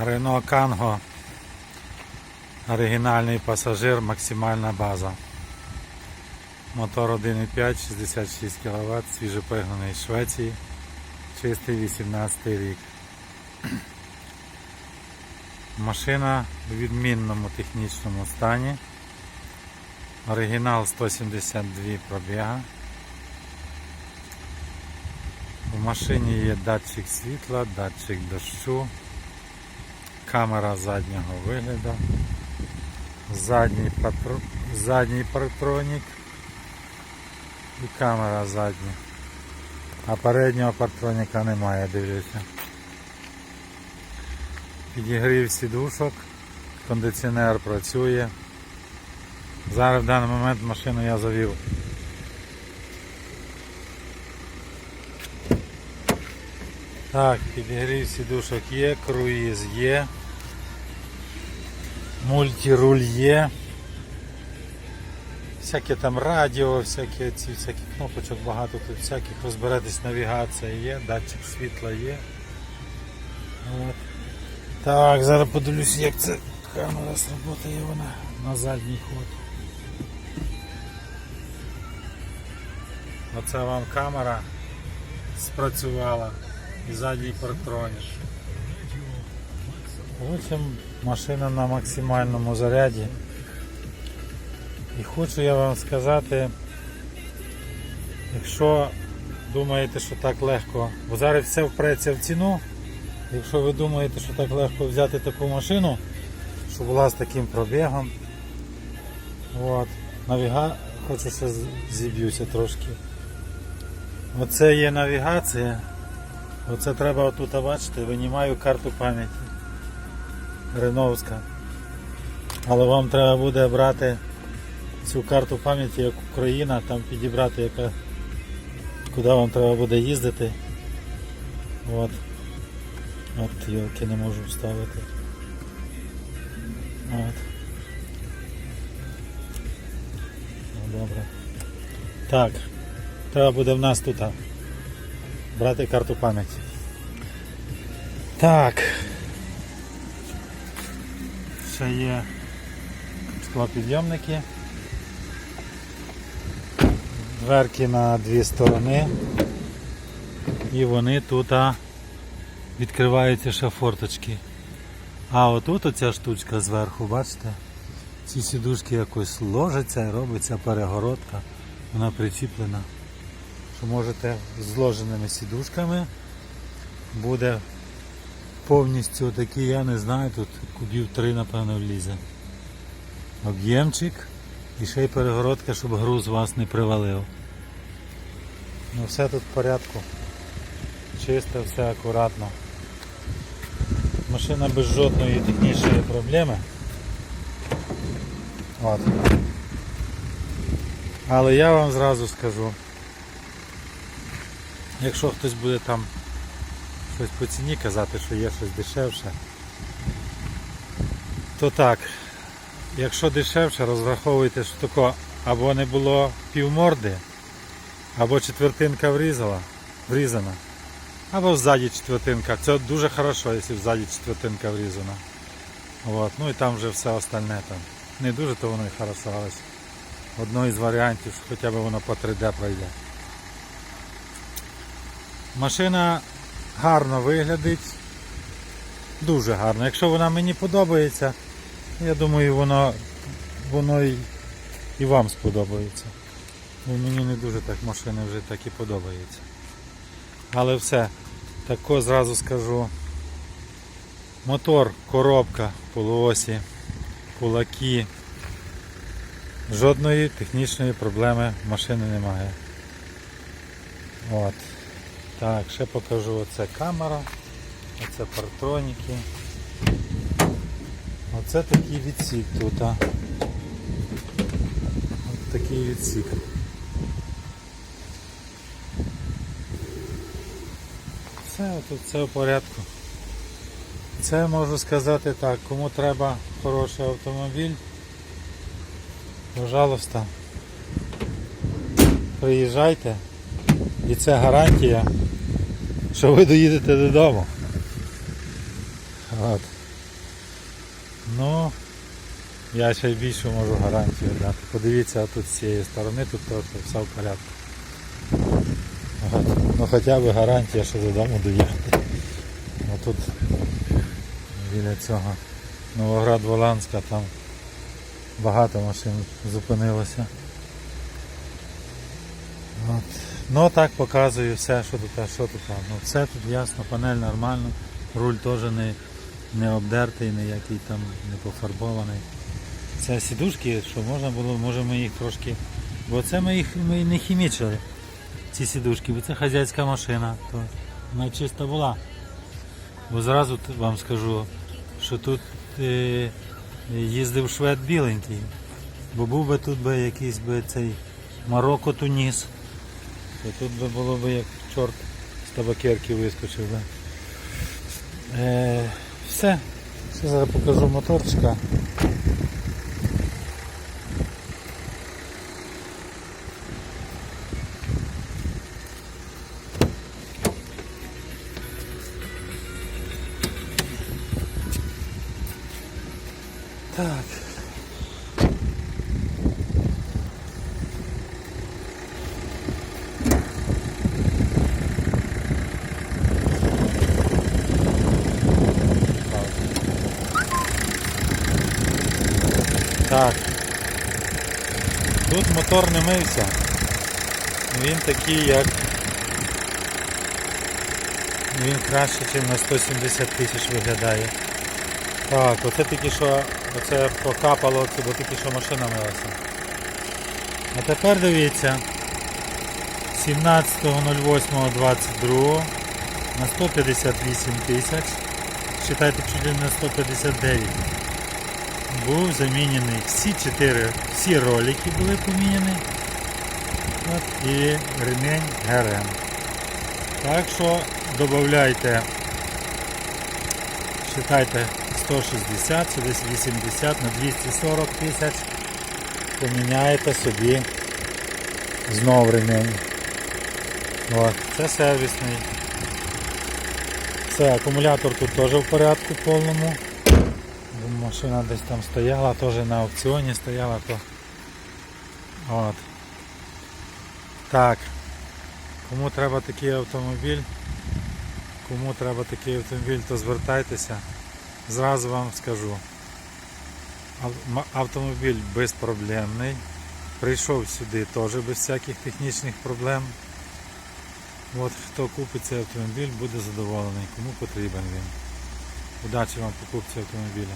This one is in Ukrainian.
Renault Kangoo. Оригінальний пасажир, максимальна база. Мотор 1.5, 66 кВт, свіжопигнаний з Швеції, чистий 18 рік. Машина в відмінному технічному стані. Оригінал 172 пробіга. В машині є датчик світла, датчик дощу, камера заднього вигляду, задній, патро... задній партронік і камера задня. А переднього партроніка немає, дивлюся. Підігрів сідушок, кондиціонер працює. Зараз в даний момент машину я завів. Так, підігрів сідушок є, круїз є. Мультируль є. Всяке там радіо, всякі ці всякі кнопочок багато тут всяких, розберетесь, навігація є, датчик світла є. От. Так, зараз подивлюсь, як це камера сработає вона на задній ход. Оце вам камера спрацювала і задній партронік. Общем, машина на максимальному заряді. І хочу я вам сказати, якщо думаєте, що так легко, бо зараз все впреться в ціну, якщо ви думаєте, що так легко взяти таку машину, що була з таким пробігом, от, навіга... хочу ще зіб'юся трошки. Оце є навігація. Оце треба отут, бачите, винімаю карту пам'яті. Реновська. Але вам треба буде брати цю карту пам'яті як Україна, там підібрати, яка, куди вам треба буде їздити. От. От йолки не можу вставити. От. Ну, добре. Так. Треба буде в нас тут брати карту пам'яті. Так. Ще є склопідйомники. Дверки на дві сторони. І вони тут відкриваються ще форточки. А отут оця штучка зверху, бачите? Ці сідушки якось ложаться і робиться перегородка. Вона причіплена. Що можете з зложеними сідушками буде повністю такий, я не знаю, тут кубів три, напевно, влізе. Об'ємчик і ще й перегородка, щоб груз вас не привалив. Ну все тут в порядку. Чисто, все акуратно. Машина без жодної технічної проблеми. От. Але я вам зразу скажу, якщо хтось буде там щось по ціні казати, що є щось дешевше, то так, якщо дешевше, розраховуйте, що тако або не було півморди, або четвертинка врізала, врізана, або ззаді четвертинка. Це дуже хорошо, якщо ззаді четвертинка врізана. От. Ну і там вже все остальне там. Не дуже, то воно і хорошо, але одно із варіантів, що хоча б воно по 3D пройде. Машина гарно виглядить. Дуже гарно. Якщо вона мені подобається, я думаю, воно, воно і, і вам сподобається. Бо мені не дуже так машини вже так і подобаються. Але все, тако зразу скажу. Мотор, коробка, полуосі, кулаки. Жодної технічної проблеми машини немає. От. Так, ще покажу оце камера, оце партроніки. Оце такий відсік тут. А. Ось такий відсік. Все, тут все в порядку. Це можу сказати так, кому треба хороший автомобіль, пожалуйста, приїжджайте. І це гарантія, що ви доїдете додому. От. Ну, я ще й більшу можу гарантію дати. Подивіться тут з цієї сторони, тут теж все в порядку. От. Ну хоча б гарантія, що додому доїхати. А тут біля цього Новоград Воланська там багато машин зупинилося. От. Ну так показую все, що тут, що тут. Ну, все тут ясно, панель нормально, руль теж не, не обдертий, ніякий там не пофарбований. Це сідушки, що можна було, може ми їх трошки. Бо це ми їх ми не хімічили, ці сідушки, бо це хазяйська машина, то вона чиста була. Бо зразу вам скажу, що тут е, їздив швед біленький. Бо був би тут би якийсь би цей Марокко Туніс. То тут би було б як чорт з табакерки вискочив би. Е, все. Ще зараз покажу моторчика. Так. Так. Тут мотор не мився. Він такий як. Він краще, ніж на 170 тисяч виглядає. Так, оце тільки що оце покапало, бо тільки що машина милася. А тепер дивіться. 17.08.22 на 158 тисяч. Считайте, чуть ли на 159 був замінений всі чотири, всі ролики були поміняні. От, і ремень ГРМ. Так що додавайте, считайте 160, це десь 80 на 240 тисяч. Поміняєте собі знов ремень. От, це сервісний. Все, акумулятор тут теж в порядку повному. Машина десь там стояла, теж на аукціоні стояла, то от. Так. Кому треба такий автомобіль, кому треба такий автомобіль, то звертайтеся. Зразу вам скажу. Автомобіль безпроблемний. Прийшов сюди теж без всяких технічних проблем. От хто купить цей автомобіль, буде задоволений, кому потрібен він. Удачі вам покупці автомобіля.